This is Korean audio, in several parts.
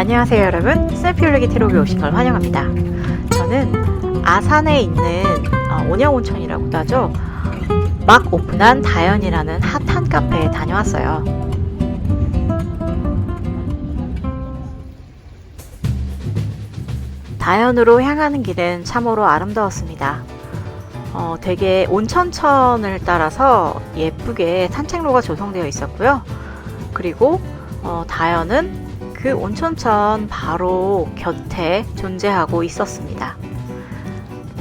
안녕하세요 여러분. 스냅필로기 트로에 오신 걸 환영합니다. 저는 아산에 있는 어, 온양온천이라고도 하죠. 막 오픈한 다연이라는 핫한 카페에 다녀왔어요. 다연으로 향하는 길은 참으로 아름다웠습니다. 어, 되게 온천천을 따라서 예쁘게 산책로가 조성되어 있었고요. 그리고 어, 다연은 그 온천천 바로 곁에 존재하고 있었습니다.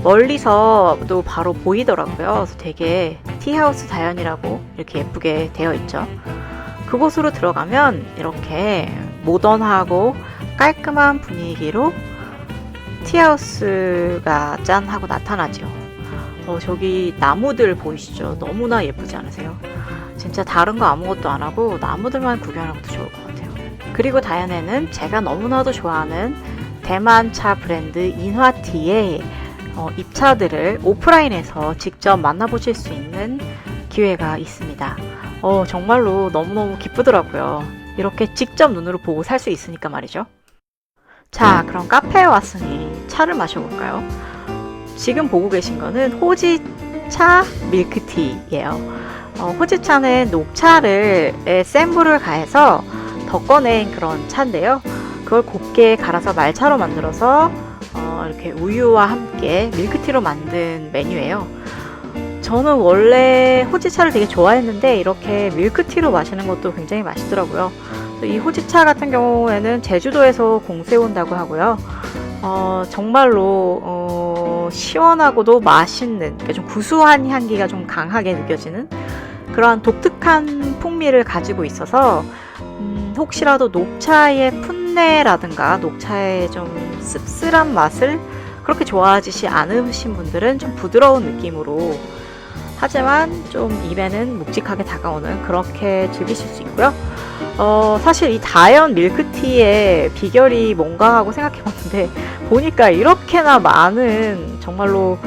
멀리서도 바로 보이더라고요. 되게 티하우스 자연이라고 이렇게 예쁘게 되어 있죠. 그곳으로 들어가면 이렇게 모던하고 깔끔한 분위기로 티하우스가 짠 하고 나타나죠. 어, 저기 나무들 보이시죠? 너무나 예쁘지 않으세요? 진짜 다른 거 아무것도 안 하고 나무들만 구경하는 것도 좋을 것 같아요. 그리고 다연에는 제가 너무나도 좋아하는 대만 차 브랜드 인화티의 어, 입차들을 오프라인에서 직접 만나보실 수 있는 기회가 있습니다. 어, 정말로 너무너무 기쁘더라고요. 이렇게 직접 눈으로 보고 살 수 있으니까 말이죠. 자, 그럼 카페에 왔으니 차를 마셔볼까요? 지금 보고 계신 거는 호지차 밀크티예요. 어, 호지차는 녹차를 에, 센 불을 가해서 덕꺼낸 그런 차인데요. 그걸 곱게 갈아서 말차로 만들어서 어, 이렇게 우유와 함께 밀크티로 만든 메뉴예요. 저는 원래 호지차를 되게 좋아했는데 이렇게 밀크티로 마시는 것도 굉장히 맛있더라고요. 이 호지차 같은 경우에는 제주도에서 공수해 온다고 하고요. 어, 정말로 어, 시원하고도 맛있는 그러니까 좀 구수한 향기가 좀 강하게 느껴지는 그러한 독특한 풍미를 가지고 있어서 음, 혹시라도 녹차의 풋내라든가 녹차의 좀 씁쓸한 맛을 그렇게 좋아하지 않으신 분들은 좀 부드러운 느낌으로 하지만 좀 입에는 묵직하게 다가오는 그렇게 즐기실 수 있고요. 어, 사실 이 다연 밀크티의 비결이 뭔가 하고 생각해 봤는데 보니까 이렇게나 많은 정말로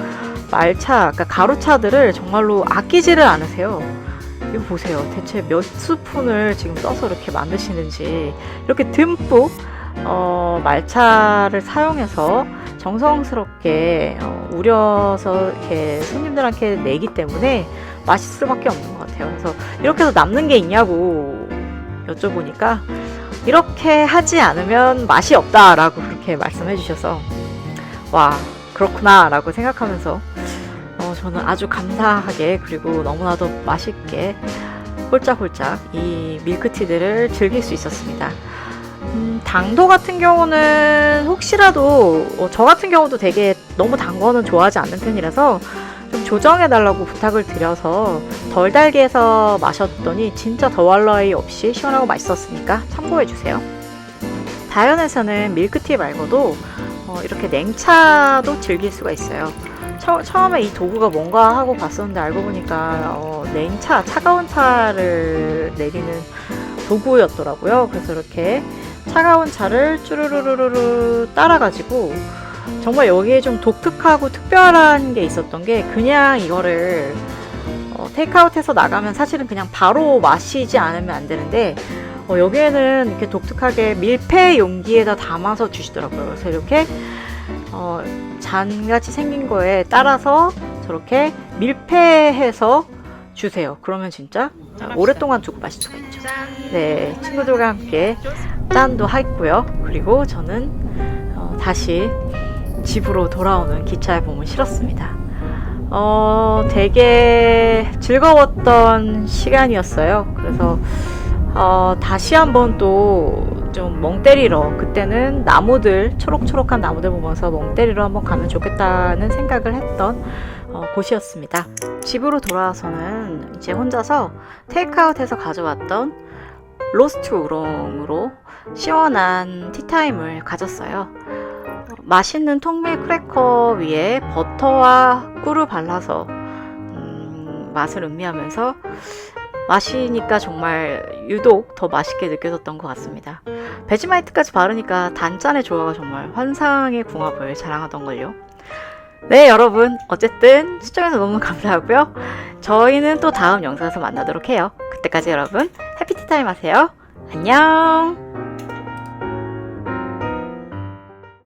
말차, 그러니까 가루차들을 정말로 아끼지를 않으세요. 이거 보세요. 대체 몇 스푼을 지금 써서 이렇게 만드시는지 이렇게 듬뿍 어, 말차를 사용해서 정성스럽게 어, 우려서 이렇게 손님들한테 내기 때문에 맛있을 수밖에 없는 것 같아요. 그래서 이렇게 해서 남는 게 있냐고 여쭤보니까 이렇게 하지 않으면 맛이 없다라고 그렇게 말씀해 주셔서 와 그렇구나라고 생각하면서 어, 저는 아주 감사하게 그리고 너무나도 맛있게 홀짝홀짝 이 밀크티들을 즐길 수 있었습니다. 음, 당도 같은 경우는 혹시라도 어, 저 같은 경우도 되게 너무 단 거는 좋아하지 않는 편이라서 좀 조정해 달라고 부탁을 드려서 덜 달게 해서 마셨더니 진짜 더할 나위 없이 시원하고 맛있었으니까 참고해 주세요. 다연에서는 밀크티 말고도 어, 이렇게 냉차도 즐길 수가 있어요. 처, 처음에 이 도구가 뭔가 하고 봤었는데 알고 보니까 어, 냉차, 차가운 차를 내리는 도구였더라고요. 그래서 이렇게 차가운 차를 쭈루루루루 따라가지고 정말 여기에 좀 독특하고 특별한 게 있었던 게 그냥 이거를 어, 테이크아웃해서 나가면 사실은 그냥 바로 마시지 않으면 안 되는데 어, 여기에는 이렇게 독특하게 밀폐 용기에다 담아서 주시더라고요. 그래서 이렇게 어, 잔같이 생긴 거에 따라서 저렇게 밀폐해서 주세요. 그러면 진짜 오랫동안 마실 수가 있죠. 네, 친구들과 함께 짠도 했고요. 그리고 저는 어, 다시 집으로 돌아오는 기차에 몸을 실었습니다. 어, 되게 즐거웠던 시간이었어요. 그래서 어, 다시 한번 또 좀 멍 때리러 그때는 나무들 초록초록한 나무들 보면서 멍 때리러 한번 가면 좋겠다는 생각을 했던 어, 곳이었습니다. 집으로 돌아와서는 이제 혼자서 테이크아웃해서 가져왔던 로스트 우롱으로 시원한 티타임을 가졌어요. 어, 맛있는 통밀 크래커 위에 버터와 꿀을 발라서 음, 맛을 음미하면서 마시니까 정말 유독 더 맛있게 느껴졌던 것 같습니다. 베지마이트까지 바르니까 단짠의 조화가 정말 환상의 궁합을 자랑하던걸요. 네, 여러분. 어쨌든 시청해서 너무 감사하고요. 저희는 또 다음 영상에서 만나도록 해요. 그때까지 여러분, 해피티타임 하세요. 안녕!